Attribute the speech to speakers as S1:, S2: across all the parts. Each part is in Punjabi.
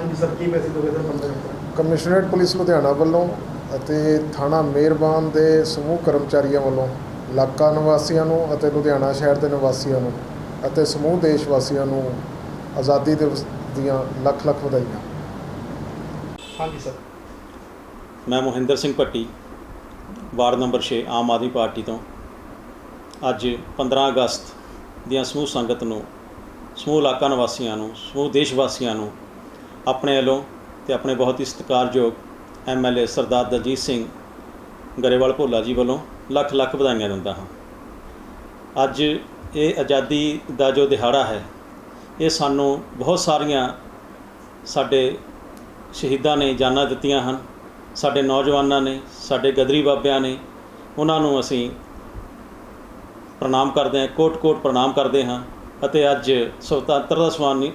S1: ਹਾਂਜੀ ਸਰ ਕੀ ਮੈਸੇਜ ਦੋਗੇ ਸਰ 15 ਅਗਸਤ
S2: ਕਮਿਸ਼ਨਰੇਟ ਪੁਲਿਸ ਲੁਧਿਆਣਾ ਵੱਲੋਂ ਅਤੇ ਥਾਣਾ ਮਿਹਰਬਾਨ ਦੇ ਸਮੂਹ ਕਰਮਚਾਰੀਆਂ ਵੱਲੋਂ ਇਲਾਕਾ ਨਿਵਾਸੀਆਂ ਨੂੰ ਅਤੇ ਲੁਧਿਆਣਾ ਸ਼ਹਿਰ ਦੇ ਨਿਵਾਸੀਆਂ ਨੂੰ ਅਤੇ ਸਮੂਹ ਦੇਸ਼ ਵਾਸੀਆਂ ਨੂੰ ਆਜ਼ਾਦੀ ਦਿਵਸ ਦੀਆਂ ਲੱਖ ਲੱਖ ਵਧਾਈਆਂ।
S1: ਹਾਂਜੀ ਸਰ।
S3: ਮੈਂ Mohinder Singh Bhatti ward number 6 Aam Aadmi party ਤੋਂ। ਅੱਜ 15 ਅਗਸਤ ਦੀਆਂ ਸਮੂਹ ਸੰਗਤ ਨੂੰ ਸਮੂਹ ਇਲਾਕਾ ਨਿਵਾਸੀਆਂ ਨੂੰ ਸਮੂਹ ਦੇਸ਼ ਵਾਸੀਆਂ ਨੂੰ ਆਪਣੇ ਵੱਲੋਂ ਤੇ ਆਪਣੇ ਬਹੁਤ ਹੀ ਸਤਿਕਾਰਯੋਗ ਐਮਐਲਏ ਸਰਦਾਰ ਦਲਜੀਤ ਸਿੰਘ ਗਰੇਵਾਲ ਭੋਲਾ ਜੀ ਵੱਲੋਂ ਲੱਖ ਲੱਖ ਵਧਾਈਆਂ ਦਿੰਦਾ ਹਾਂ। ਅੱਜ ਇਹ ਆਜ਼ਾਦੀ ਦਾ ਜੋ ਦਿਹਾੜਾ ਹੈ, ਇਹ ਸਾਨੂੰ ਬਹੁਤ ਸਾਰੀਆਂ ਸਾਡੇ ਸ਼ਹੀਦਾਂ ਨੇ ਜਾਨਾਂ ਦਿੱਤੀਆਂ ਹਨ, ਸਾਡੇ ਨੌਜਵਾਨਾਂ ਨੇ, ਸਾਡੇ ਗਦਰੀ ਬਾਬਿਆਂ ਨੇ, ਉਹਨਾਂ ਨੂੰ ਅਸੀਂ ਪ੍ਰਣਾਮ ਕਰਦੇ ਹਾਂ, ਕੋਟ-ਕੋਟ ਪ੍ਰਣਾਮ ਕਰਦੇ ਹਾਂ। ਅਤੇ ਅੱਜ ਸੁਤੰਤਰਤਾ ਸਵਾਨੀ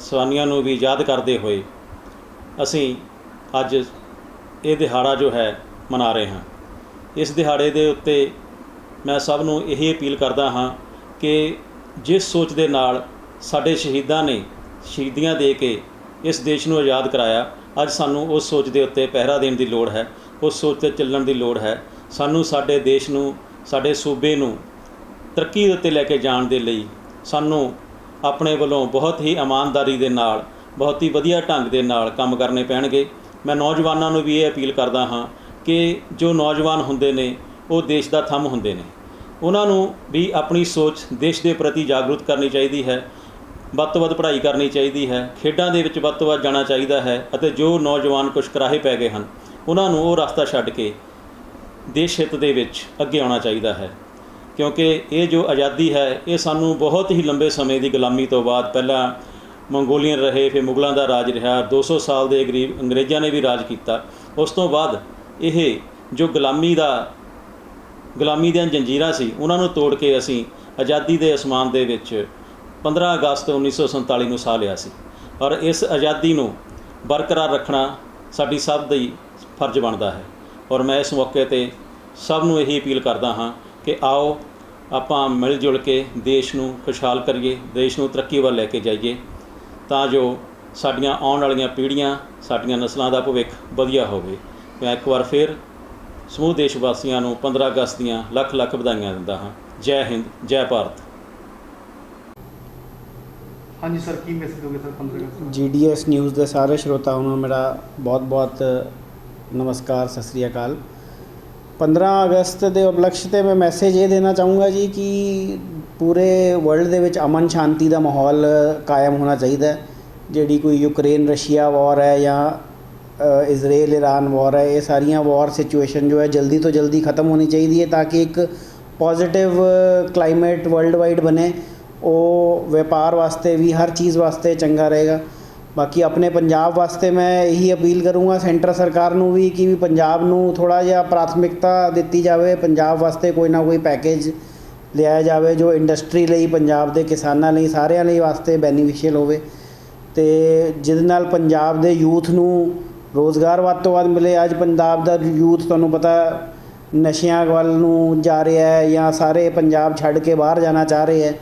S3: ਸਵਾਨੀਆਂ ਨੂੰ ਵੀ ਯਾਦ ਕਰਦੇ ਹੋਏ ਅਸੀਂ ਅੱਜ ਇਹ ਦਿਹਾੜਾ ਜੋ ਹੈ ਮਨਾ ਰਹੇ ਹਾਂ। ਇਸ ਦਿਹਾੜੇ ਦੇ ਉੱਤੇ ਮੈਂ ਸਭ ਨੂੰ ਇਹੀ ਅਪੀਲ ਕਰਦਾ ਹਾਂ ਕਿ ਜਿਸ ਸੋਚ ਦੇ ਨਾਲ ਸਾਡੇ ਸ਼ਹੀਦਾਂ ਨੇ ਸ਼ਹੀਦੀਆਂ ਦੇ ਕੇ ਇਸ ਦੇਸ਼ ਨੂੰ ਆਜ਼ਾਦ ਕਰਾਇਆ, ਅੱਜ ਸਾਨੂੰ ਉਸ ਸੋਚ ਦੇ ਉੱਤੇ ਪਹਿਰਾ ਦੇਣ ਦੀ ਲੋੜ ਹੈ, ਉਸ ਸੋਚ ਤੇ ਚੱਲਣ ਦੀ ਲੋੜ ਹੈ। ਸਾਨੂੰ ਸਾਡੇ ਦੇਸ਼ ਨੂੰ, ਸਾਡੇ ਸੂਬੇ ਨੂੰ ਤਰੱਕੀ ਦੇ ਉੱਤੇ ਲੈ ਕੇ ਜਾਣ ਦੇ ਲਈ ਸਾਨੂੰ ਆਪਣੇ ਵੱਲੋਂ ਬਹੁਤ ਹੀ ਇਮਾਨਦਾਰੀ ਦੇ ਨਾਲ, ਬਹੁਤ ਹੀ ਵਧੀਆ ਢੰਗ ਦੇ ਨਾਲ ਕੰਮ ਕਰਨੇ ਪੈਣਗੇ। ਮੈਂ ਨੌਜਵਾਨਾਂ ਨੂੰ ਵੀ ਇਹ ਅਪੀਲ ਕਰਦਾ ਹਾਂ ਕਿ ਜੋ ਨੌਜਵਾਨ ਹੁੰਦੇ ਨੇ, ਉਹ ਦੇਸ਼ ਦਾ ਥੰਮ ਹੁੰਦੇ ਨੇ। ਉਹਨਾਂ ਨੂੰ ਵੀ ਆਪਣੀ ਸੋਚ ਦੇਸ਼ ਦੇ ਪ੍ਰਤੀ ਜਾਗਰੂਕ ਕਰਨੀ ਚਾਹੀਦੀ ਹੈ, ਵੱਧ ਤੋਂ ਵੱਧ ਪੜ੍ਹਾਈ ਕਰਨੀ ਚਾਹੀਦੀ ਹੈ, ਖੇਡਾਂ ਦੇ ਵਿੱਚ ਵੱਧ ਤੋਂ ਵੱਧ ਜਾਣਾ ਚਾਹੀਦਾ ਹੈ ਅਤੇ ਜੋ ਨੌਜਵਾਨ ਕੁਛ ਕਰਾਹੇ ਪੈ ਗਏ ਹਨ, ਉਹਨਾਂ ਨੂੰ ਉਹ ਰਸਤਾ ਛੱਡ ਕੇ ਦੇਸ਼ ਹਿੱਤ ਦੇ ਵਿੱਚ ਅੱਗੇ ਆਉਣਾ ਚਾਹੀਦਾ ਹੈ। ਕਿਉਂਕਿ ਇਹ ਜੋ ਆਜ਼ਾਦੀ ਹੈ, ਇਹ ਸਾਨੂੰ ਬਹੁਤ ਹੀ ਲੰਬੇ ਸਮੇਂ ਦੀ ਗੁਲਾਮੀ ਤੋਂ ਬਾਅਦ ਪਹਿਲਾਂ ਮੰਗੋਲੀਅਨ ਰਹੇ, ਫਿਰ ਮੁਗਲਾਂ ਦਾ ਰਾਜ ਰਿਹਾ 200 ਸਾਲ ਦੇ ਕਰੀਬ ਅੰਗਰੇਜ਼ਾਂ ਨੇ ਵੀ ਰਾਜ ਕੀਤਾ। ਉਸ ਤੋਂ ਬਾਅਦ ਇਹ ਜੋ ਗੁਲਾਮੀ ਦਾ, ਗੁਲਾਮੀ ਦੀਆਂ ਜੰਜੀਰਾਂ ਸੀ, ਉਹਨਾਂ ਨੂੰ ਤੋੜ ਕੇ ਅਸੀਂ ਆਜ਼ਾਦੀ ਦੇ ਅਸਮਾਨ ਦੇ ਵਿੱਚ 15 ਅਗਸਤ 1947 ਨੂੰ ਸਾਹ ਲਿਆ ਸੀ। ਔਰ ਇਸ ਆਜ਼ਾਦੀ ਨੂੰ ਬਰਕਰਾਰ ਰੱਖਣਾ ਸਾਡੀ ਸਭ ਦਾ ਹੀ ਫਰਜ਼ ਬਣਦਾ ਹੈ। ਔਰ ਮੈਂ ਇਸ ਮੌਕੇ ਤੇ ਸਭ ਨੂੰ ਇਹੀ ਅਪੀਲ ਕਰਦਾ ਹਾਂ ਕਿ ਆਓ ਆਪਾਂ ਮਿਲ ਜੁਲ ਕੇ ਦੇਸ਼ ਨੂੰ ਖੁਸ਼ਹਾਲ ਕਰੀਏ ਦੇਸ਼ ਨੂੰ ਤਰੱਕੀ ਵੱਲ ਲੈ ਕੇ ਜਾਈਏ ਤਾਂ ਜੋ ਸਾਡੀਆਂ ਆਉਣ ਵਾਲੀਆਂ ਪੀੜ੍ਹੀਆਂ ਸਾਡੀਆਂ ਨਸਲਾਂ ਦਾ ਭਵਿੱਖ ਵਧੀਆ ਹੋਵੇ। ਮੈਂ ਇੱਕ ਵਾਰ ਫਿਰ ਸਮੂਹ ਦੇਸ਼ ਵਾਸੀਆਂ ਨੂੰ 15 ਅਗਸਤ ਦੀਆਂ ਲੱਖ ਲੱਖ ਵਧਾਈਆਂ ਦਿੰਦਾ ਹਾਂ। ਜੈ ਹਿੰਦ ਜੈ ਭਾਰਤ।
S1: ਹਾਂਜੀ ਸਰ ਕੀ ਮੈਸੇਜ ਦੋਗੇ ਸਰ 15 ਅਗਸਤ
S4: ਜੀਡੀਐਸ ਨਿਊਜ਼ ਦੇ ਸਾਰੇ ਸ਼ਰੋਤਾਵਾਂ ਨੂੰ ਮੇਰਾ ਬਹੁਤ-ਬਹੁਤ ਨਮਸਕਾਰ ਸਤਿ ਸ੍ਰੀ ਅਕਾਲ। 15 ਅਗਸਤ ਦੇ ਉਪਲਕਸ਼ ਤੇ ਮੈਂ ਮੈਸੇਜ ਇਹ ਦੇਣਾ ਚਾਹੂੰਗਾ ਜੀ ਕਿ ਪੂਰੇ ਵਰਲਡ ਦੇ ਵਿੱਚ ਅਮਨ ਸ਼ਾਂਤੀ ਦਾ ਮਾਹੌਲ ਕਾਇਮ ਹੋਣਾ ਚਾਹੀਦਾ ਜਿਹੜੀ ਕੋਈ ਯੂਕਰੇਨ ਰਸ਼ੀਆ ਵਾਰ ਹੈ ਜਾਂ ਅ, ਇਜ਼ਰਾਈਲ ਈਰਾਨ ਵਾਰ ਹੈ ਇਹ ਸਾਰੀਆਂ ਵਾਰ ਸਿਚੁਏਸ਼ਨ ਜੋ ਹੈ ਜਲਦੀ ਤੋਂ ਜਲਦੀ ਖਤਮ ਹੋਣੀ ਚਾਹੀਦੀ ਹੈ ਤਾਂ ਕਿ ਇੱਕ ਪੋਜ਼ਿਟਿਵ ਕਲਾਈਮੇਟ ਵਰਲਡ ਵਾਈਡ ਬਣੇ। ਉਹ ਵਪਾਰ ਵਾਸਤੇ ਵੀ ਹਰ ਚੀਜ਼ ਵਾਸਤੇ ਚੰਗਾ ਰਹੇਗਾ। ਬਾਕੀ ਆਪਣੇ ਪੰਜਾਬ ਵਾਸਤੇ ਮੈਂ ਇਹੀ ਅਪੀਲ ਕਰੂੰਗਾ ਸੈਂਟਰ ਸਰਕਾਰ ਨੂੰ ਵੀ ਕਿ ਵੀ ਪੰਜਾਬ ਨੂੰ ਥੋੜਾ ਜਿਹਾ ਪ੍ਰਾਥਮਿਕਤਾ ਦਿੱਤੀ ਜਾਵੇ, ਪੰਜਾਬ ਵਾਸਤੇ ਕੋਈ ਨਾ ਕੋਈ ਪੈਕੇਜ ਲਿਆਇਆ ਜਾਵੇ ਜੋ ਇੰਡਸਟਰੀ ਲਈ, ਪੰਜਾਬ ਦੇ ਕਿਸਾਨਾਂ ਲਈ, ਸਾਰਿਆਂ ਲਈ ਵਾਸਤੇ ਬੈਨੀਫੀਸ਼ੀਅਲ ਹੋਵੇ ਤੇ ਜਿਹਦੇ ਨਾਲ ਪੰਜਾਬ ਦੇ ਯੂਥ ਨੂੰ ਰੋਜ਼ਗਾਰ ਵੱਧ ਤੋਂ ਵੱਧ ਮਿਲੇ। ਅੱਜ ਪੰਜਾਬ ਦਾ ਯੂਥ ਤੁਹਾਨੂੰ ਪਤਾ ਨਸ਼ਿਆਂ ਵੱਲ ਨੂੰ ਜਾ ਰਿਹਾ ਹੈ ਜਾਂ ਸਾਰੇ ਪੰਜਾਬ ਛੱਡ ਕੇ ਬਾਹਰ ਜਾਣਾ ਚਾਹ ਰਹੇ ਹੈ।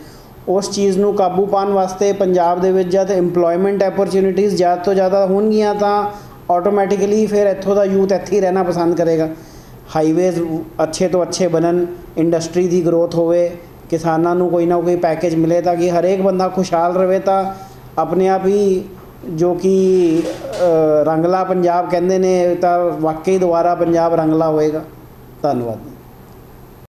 S4: ਉਸ ਚੀਜ਼ ਨੂੰ ਕਾਬੂ ਪਾਉਣ ਵਾਸਤੇ ਪੰਜਾਬ ਦੇ ਵਿੱਚ ਜਦ EMPLOYMENT opportunities ਜ਼ਿਆਦਾ ਤੋਂ ਜ਼ਿਆਦਾ ਹੋਣਗੀਆਂ ਤਾਂ ਆਟੋਮੈਟਿਕਲੀ ਫਿਰ ਇੱਥੋਂ ਦਾ ਯੂਥ ਇੱਥੇ ਹੀ ਰਹਿਣਾ ਪਸੰਦ ਕਰੇਗਾ। ਹਾਈਵੇਜ਼ ਅੱਛੇ ਤੋਂ ਅੱਛੇ ਬਣਨ ਇੰਡਸਟਰੀ ਦੀ ਗਰੋਥ ਹੋਵੇ, ਕਿਸਾਨਾਂ ਨੂੰ ਕੋਈ ਨਾ ਕੋਈ ਪੈਕੇਜ ਮਿਲੇ ਤਾਂ ਕਿ ਹਰੇਕ ਬੰਦਾ ਖੁਸ਼ਹਾਲ ਰਹੇ ਤਾਂ ਆਪਣੇ ਆਪ ਹੀ ਜੋ ਕਿ ਰੰਗਲਾ ਪੰਜਾਬ ਕਹਿੰਦੇ ਨੇ ਤਾਂ ਵਾਕਈ ਦੁਬਾਰਾ ਪੰਜਾਬ ਰੰਗਲਾ ਹੋਏਗਾ। ਧੰਨਵਾਦ।